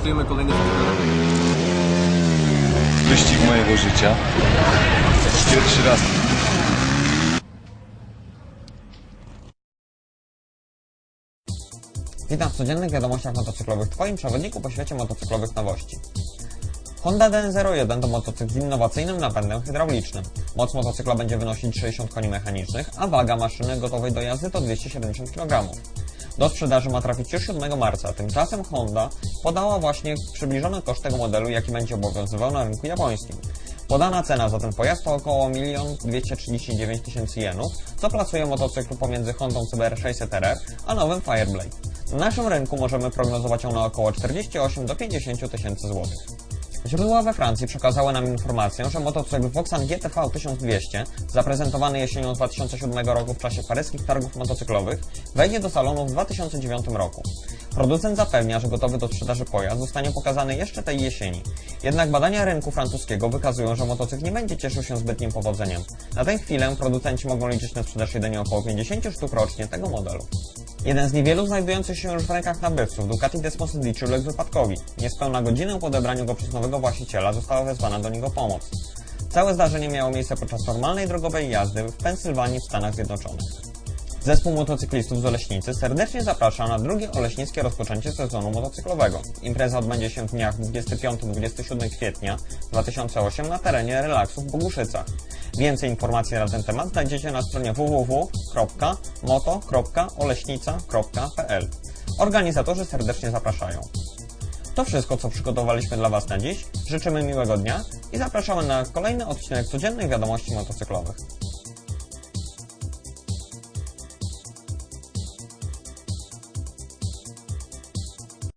Startujemy kolejny sezon. Wyścig mojego życia. Pierwszy raz. Witam w codziennych wiadomościach motocyklowych, Twoim przewodniku po świecie motocyklowych nowości. Honda DN01 to motocykl z innowacyjnym napędem hydraulicznym. Moc motocykla będzie wynosić 60 koni mechanicznych, a waga maszyny gotowej do jazdy to 270 kg. Do sprzedaży ma trafić już 7 marca, tymczasem Honda podała właśnie przybliżony koszt tego modelu, jaki będzie obowiązywał na rynku japońskim. Podana cena za ten pojazd to około 1 239 tysięcy jenów, co plasuje motocykl pomiędzy Hondą CBR 600RR a nowym Fireblade. Na naszym rynku możemy prognozować ją na około 48 do 50 tysięcy złotych. Źródła we Francji przekazały nam informację, że motocykl Voxan GTV 1200, zaprezentowany jesienią 2007 roku w czasie paryskich targów motocyklowych, wejdzie do salonu w 2009 roku. Producent zapewnia, że gotowy do sprzedaży pojazd zostanie pokazany jeszcze tej jesieni. Jednak badania rynku francuskiego wykazują, że motocykl nie będzie cieszył się zbytnim powodzeniem. Na tę chwilę producenci mogą liczyć na sprzedaż jedynie około 50 sztuk rocznie tego modelu. Jeden z niewielu znajdujących się już w rękach nabywców, Ducati Desmosedici uległ wypadkowi. Niespełna godzinę po odebraniu go przez nowego właściciela została wezwana do niego pomoc. Całe zdarzenie miało miejsce podczas normalnej drogowej jazdy w Pensylwanii w Stanach Zjednoczonych. Zespół motocyklistów z Oleśnicy serdecznie zaprasza na drugie oleśnickie rozpoczęcie sezonu motocyklowego. Impreza odbędzie się w dniach 25-27 kwietnia 2008 na terenie relaksu w Boguszycach. Więcej informacji na ten temat znajdziecie na stronie www.moto.oleśnica.pl. Organizatorzy serdecznie zapraszają. To wszystko, co przygotowaliśmy dla Was na dziś. Życzymy miłego dnia i zapraszamy na kolejny odcinek codziennych wiadomości motocyklowych.